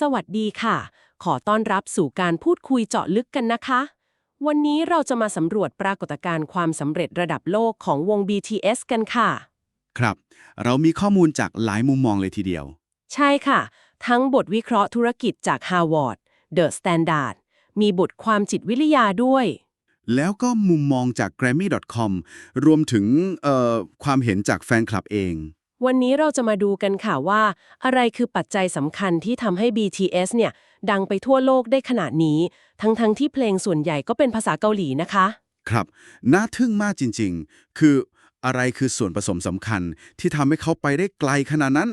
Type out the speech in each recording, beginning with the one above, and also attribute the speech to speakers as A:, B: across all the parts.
A: สวัสดีค่ะ ขอต้อนรับสู่การพูดคุยเจาะลึกกันนะคะ วันนี้เราจะมาสำรวจปรากฏการณ์ความสำเร็จระดับโลกของวง BTS กันค่ะ
B: ครับ เรามีข้อมูลจากหลายมุมมองเลยทีเดียว
A: ใช่ค่ะ ทั้งบทวิเคราะห์ธุรกิจจาก Harvard The Standard มีบทความจิตวิทยาด้วย
B: แล้วก็มุมมองจาก Grammy.com รวมถึงเอ่อความเห็นจากแฟนคลับเอง
A: วันนี้เราจะมาดูกันค่ะว่า อะไรคือปัจจัยสำคัญที่ทำให้ BTS เนี่ย ดังไปทั่วโลกได้ขนาดนี้ ทั้งๆทที่เพลงส่วนใหญ่ก็เป็นภาษาเกาหลีนะคะ
B: ครับ น่าทึ่งมากจริงๆ คืออะไรคือส่วนผสมสำคัญที่ทำให้เขาไปได้ไกลขนาดนั้น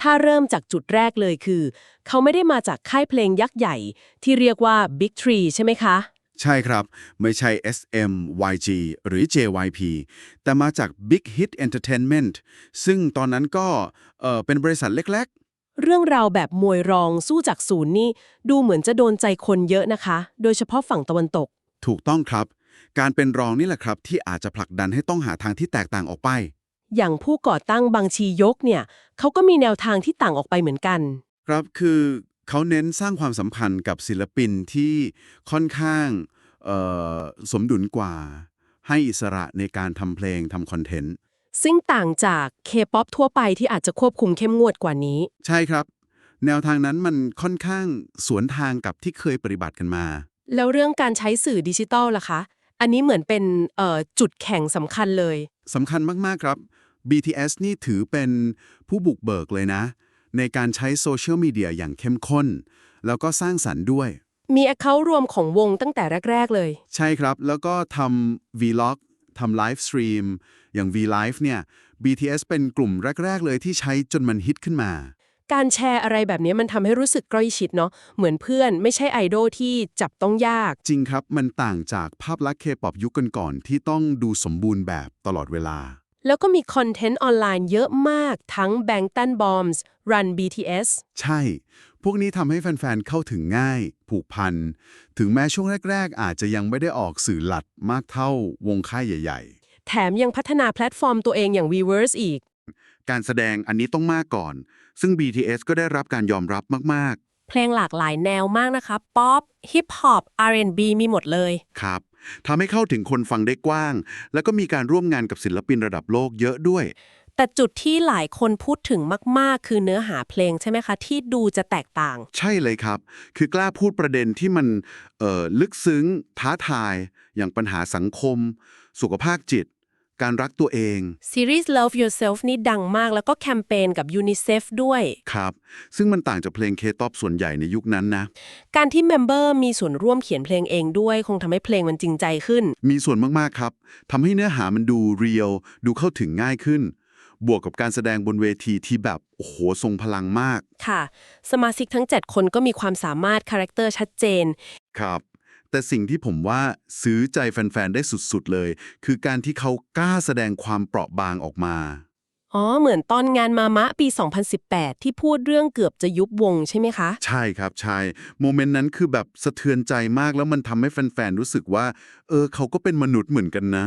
A: ถ้าเริ่มจากจุดแรกเลยคือ เขาไม่ได้มาจากค่ายเพลงยักษ์ใหญ่ ที่เรียกว่า Big Tree ใช่ไหมคะ
B: ใช่ครับ ไม่ใช่ SM YG หรือ JYP แต่มาจาก Big Hit Entertainment ซึ่งตอนนั้นก็เอ่อเป็นบริษัทเล็ก
A: เรื่องราวแบบมวยรองสู้จากศูนย์นี่ ดูเหมือนจะโดนใจคนเยอะนะคะ โดยเฉพาะฝั่งตะวันตก
B: ๆถูกต้องครับ การเป็นรองนี่แหละครับ ที่อาจจะผลักดันให้ต้องหาทางที่แตกต่างออกไป
A: อย่างผู้ก่อตั้งบางชียกเนี่ยเขาก็มีแนวทางที่ต่างออกไปเหมือนกัน
B: ครับคือ เขาเน้นสร้างความสัมพันธ์กับศิลปินที่ค่อนข้างเอ่อสมดุลกว่า ให้อิสระในการทำเพลงทำคอนเทนต์
A: ซึ่งต่างจาก K-POP ทั่วไปที่อาจจะควบคุมเข้มงวดกว่านี้
B: ใช่ครับ แนวทางนั้นมันค่อนข้างสวนทางกับที่เคยปฏิบัติกันมา
A: แล้วเรื่องการใช้สื่อดิจิทัลล่ะคะ อันนี้เหมือนเป็นเอ่อจุดแข่งสำคัญเลย
B: สำคัญมากๆครับ BTS นี่ถือเป็นผู้บุกเบิกเลยนะ ในการใช้โซเชียลมีเดียอย่างเข้มข้น แล้วก็สร้างสรรค์ด้วย
A: มี Account รวมของวงตั้งแต่แรก ๆ เลย
B: ใช่ครับ แล้วก็ทำ Vlog ทำไลฟ์สตรีมอย่าง V-Live เนี่ย BTS เป็นกลุ่มแรก ๆ เลยที่ใช้จนมันฮิตขึ้นมา
A: การแชร์อะไรแบบนี้มันทำให้รู้สึกใกล้ชิดเนาะเหมือนเพื่อนไม่ใช่ไอดอลที่จับต้องยาก
B: จริงครับ มันต่างจากภาพลักษณ์เคป๊อปยุคก่อนๆที่ต้องดูสมบูรณ์แบบตลอดเวลา
A: แล้วก็มีคอนเทนต์ออนไลน์เยอะมากทั้ง Bang Tan Bombs Run BTS
B: ใช่ พวกนี้ทำให้แฟนๆ เข้าถึงง่าย ผูกพัน ถึงแม้ช่วงแรก ๆ อาจจะยังไม่ได้ออกสื่อหลัดมากเท่าวงค่ายใหญ่
A: แถมยังพัฒนาแพลตฟอร์มตัวเองอย่าง Weverse อีก
B: ๆการแสดงอันนี้ต้องมากก่อน ซึ่ง BTS ก็ได้รับการยอมรับมาก
A: เพลงหลากหลายแนวมากนะคะ ป๊อป ฮิปฮอป R&B มีหมดเลย
B: ๆครับทำให้เข้าถึงคนฟังได้กว้าง แล้วก็มีการร่วมงานกับศิลปินระดับโลกเยอะด้วย
A: แต่จุดที่หลายคนพูดถึงมาก ๆ คือเนื้อหาเพลงใช่ไหมคะ ที่ดูจะแตกต่าง
B: ใช่เลยครับ คือกล้าพูดประเด็นที่มันเอ่อลึกซึ้ง ท้าทาย อย่างปัญหาสังคม สุขภาพจิต การรักตัวเอง
A: ซีรีส์ Love Yourself นี่ดังมากแล้วก็แคมเปญกับ UNICEF ด้วย
B: ครับ ซึ่งมันต่างจากเพลงเคท็อปส่วนใหญ่ในยุคนั้นนะ
A: การที่เมมเบอร์มีส่วนร่วมเขียนเพลงเองด้วย คงทำให้เพลงมันจริงใจขึ้น
B: มีส่วนมาก ๆ ครับทำให้เนื้อหามันดูเรียลดูเข้าถึงง่ายขึ้น บวกกับการแสดงบนเวทีที่แบบ โอ้โห ทรงพลังมาก
A: ค่ะ สมาชิกทั้ง 7 คนก็มีความสามารถคาแรคเตอร์ชัดเจน
B: ครับ แต่สิ่งที่ผมว่าซื้อใจแฟน ๆ ได้สุด ๆ เลย คือการที่เขากล้าแสดงความเปราะบางออกมา
A: อ๋อ เหมือนตอนงานมามะปี 2018 ที่พูดเรื่องเกือบจะยุบวงใช่ไหมคะ
B: ใช่ครับ ใช่ โมเมนต์นั้นคือแบบสะเทือนใจมากแล้วมันทำให้แฟน ๆ รู้สึกว่า เออ เขาก็เป็นมนุษย์เหมือนกันนะ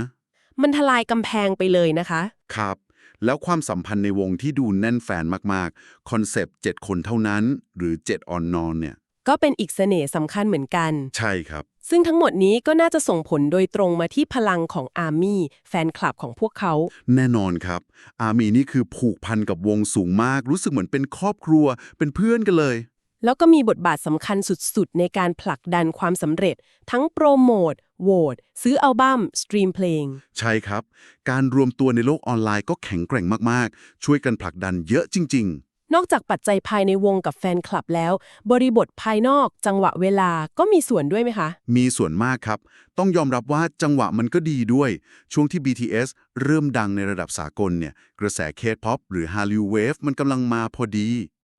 A: มันทลายกำแพงไปเลยนะคะ
B: ครับ แล้วความสัมพันธ์ในวงที่ดูแน่นแฟนมากๆ คอนเซปต์7คนเท่านั้น หรือ7ออนนอนเนี่ย
A: ก็เป็นอีกเสน่ห์สำคัญเหมือนกัน
B: ใช่ครับ
A: ซึ่งทั้งหมดนี้ก็น่าจะส่งผลโดยตรงมาที่พลังของอาร์มี่แฟนคลับของพวกเขา
B: แน่นอนครับ อามีนี่คือผูกพันกับวงสูงมาก รู้สึกเหมือนเป็นครอบครัว เป็นเพื่อนกันเลย
A: แล้วก็มีบทบาทสำคัญสุดๆ ในการผลักดันความสำเร็จ ทั้งโปรโมทโหวตซื้ออัลบั้มสตรีมเพลง
B: ใช่ครับ การรวมตัวในโลกออนไลน์ก็แข็งแกร่งมากๆ ช่วยกันผลักดันเยอะจริง
A: นอกจากปัจจัยภายในวงกับแฟนคลับแล้ว บริบทภายนอกจังหวะเวลาก็มีส่วนด้วยไหมคะ
B: ๆมีส่วนมากครับ ต้องยอมรับว่าจังหวะมันก็ดีด้วย ช่วงที่ BTS เริ่มดังในระดับสากลเนี่ย กระแสเคป๊อปหรือ Hallyu Wave มันกำลังมาพอดี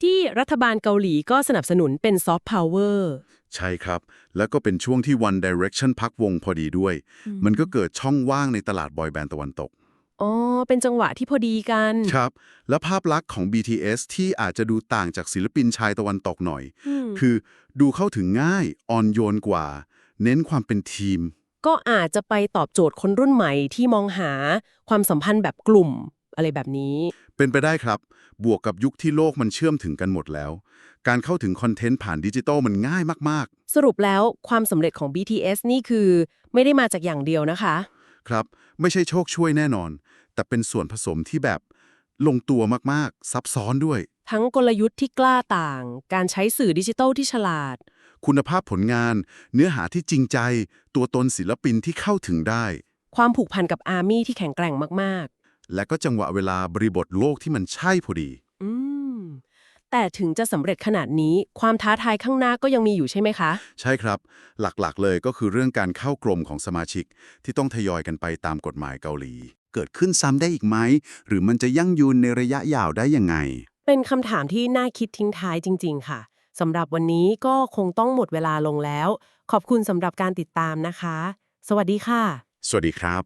A: ที่รัฐบาลเกาหลีก็สนับสนุนเป็นซอฟต์พาวเวอร์
B: ใช่ครับ แล้วก็เป็นช่วงที่ One Direction พักวงพอดีด้วย มันก็เกิดช่องว่างในตลาดบอยแบนด์ตะวันตก
A: อ๋อ เป็นจังหวะที่พอดีกัน
B: ครับ และภาพลักษณ์ของ BTS ที่อาจจะดูต่างจากศิลปินชายตะวันตกหน่อย
A: ม
B: คือดูเข้าถึงง่าย อ่อนโยนกว่า เน้นความเป็นทีม
A: ก็อาจจะไปตอบโจทย์คนรุ่นใหม่ที่มองหาความสัมพันธ์แบบกลุ่มอะไรแบบนี้
B: เป็นไปได้ครับ บวกกับยุคที่โลกมันเชื่อมถึงกันหมดแล้ว การเข้าถึงคอนเทนต์ผ่านดิจิตอลมันง่ายมาก
A: สรุปแล้วความสำเร็จของ BTS นี่คือ ไม่ได้มาจากอย่างเดียวนะคะ
B: ๆ ครับ ไม่ใช่โชคช่วยแน่นอน แต่เป็นส่วนผสมที่แบบลงตัวมากๆ ซับซ้อนด้วย
A: ทั้งกลยุทธ์ที่กล้าต่าง การใช้สื่อดิจิทัลที่ฉลาด
B: คุณภาพผลงาน เนื้อหาที่จริงใจ ตัวตนศิลปินที่เข้าถึงได้
A: ความผูกพันกับอาร์มี่ที่แข็งแกร่งมาก
B: และก็จังหวะเวลาบริบทโลกที่มันใช่พอดี
A: ๆอืม แต่ถึงจะสำเร็จขนาดนี้ ความท้าทายข้างหน้าก็ยังมีอยู่ใช่ไหมคะ
B: ใช่ครับ หลักๆ เลยก็คือเรื่องการเข้ากรมของสมาชิก ที่ต้องทยอยกันไปตามกฎหมายเกาหลี เกิดขึ้นซ้ำได้อีกไหม หรือมันจะยั่งยืนในระยะยาวได้ยังไง
A: เป็นคำถามที่น่าคิดทิ้งท้ายจริง ๆ ค่ะสำหรับวันนี้ก็คงต้องหมดเวลาลงแล้ว ขอบคุณสำหรับการติดตามนะคะ สวัสดีค่ะ
B: สวัสดีครับ